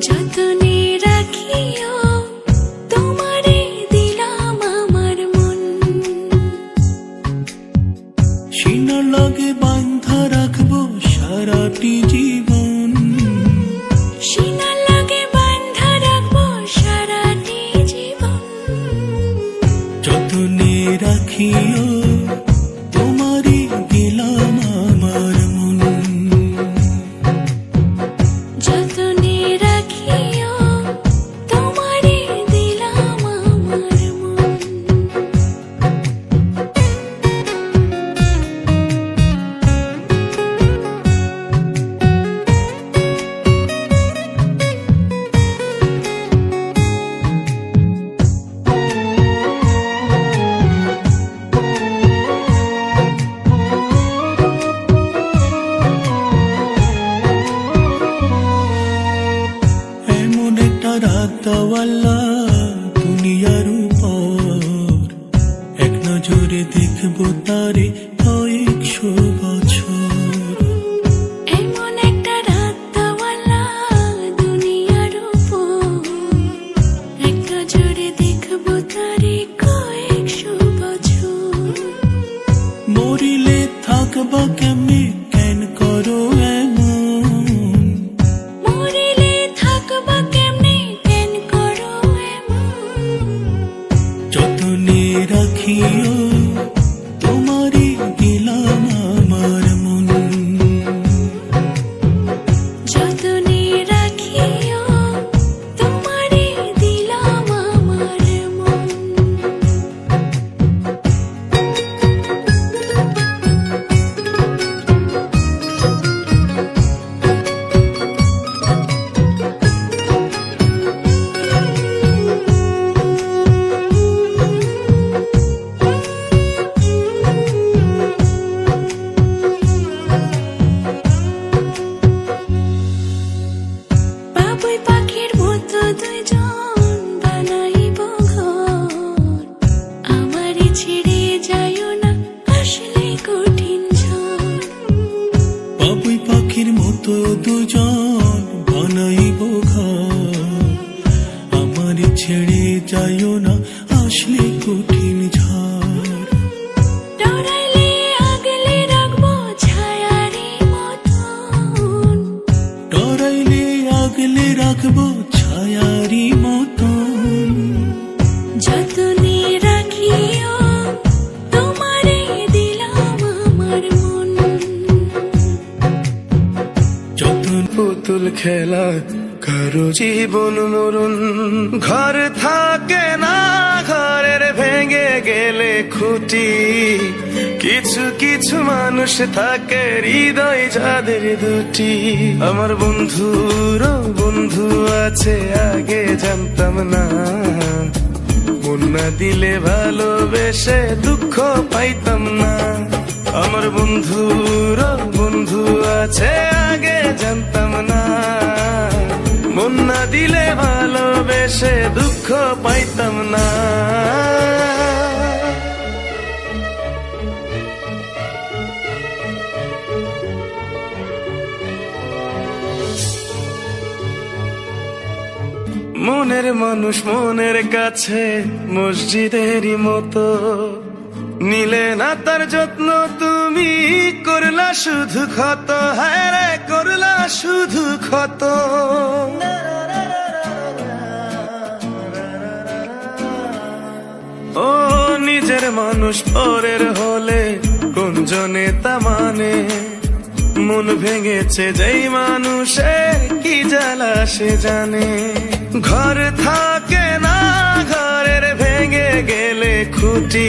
যতনে রাত দেওয়াল্লা দুনিয়ার উপর। এক নজরে দেখব তারে কয়েকশো বছর। এমন একটা রাত দেওয়ালা দুনিয়ার উপর। এক নজরে দেখব তারে কয়েকশো বছর। মরিলে থাকবা কেমনে? রাখিও মতো দুইজন বানাইব ঘর? আমারই ছেড়ে যাইও না আসলে কঠিন বাবুই পাখির মতো দুজন বানাইব ঘর। আমার ছেড়ে যাইও না আসলে কঠিন ঝড়। ডরাইলে আগলে রাখব ছায়ারি মতন। ডরাইলে আগলে রাখব পুতুল খেলা, কারও জীবন মরুন ঘর থাকে না, ঘরের ভেঙে গেলে খুঁটি। কিছু কিছু মানুষ থাকে, হৃদয় যাদের দুটি। আমার বন্ধুর বন্ধু আছে, আগে জানতাম না। মন না দিলে ভালোবেসে দুঃখ পাইতাম না। আমার বন্ধুর বন্ধু আছে আগে জানতাম না। মন না দিলে ভালোবেসে দুঃখ পাইতাম না। মনের মানুষ মনের কাছে মসজিদেরই মতো। নিলে না তার যত্ন তুমি? করলা শুধু ক্ষত হ্যাঁ রে, করলা শুধু ক্ষত। ও নিজের মানুষ পরের হলে কোন জনে তা মানে? মন ভেঙেছে যেই মানুষের কি জ্বালা সে জানে? ঘর থাকে না, ঘরের ভেঙে গেলে খুঁটি।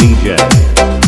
DJ.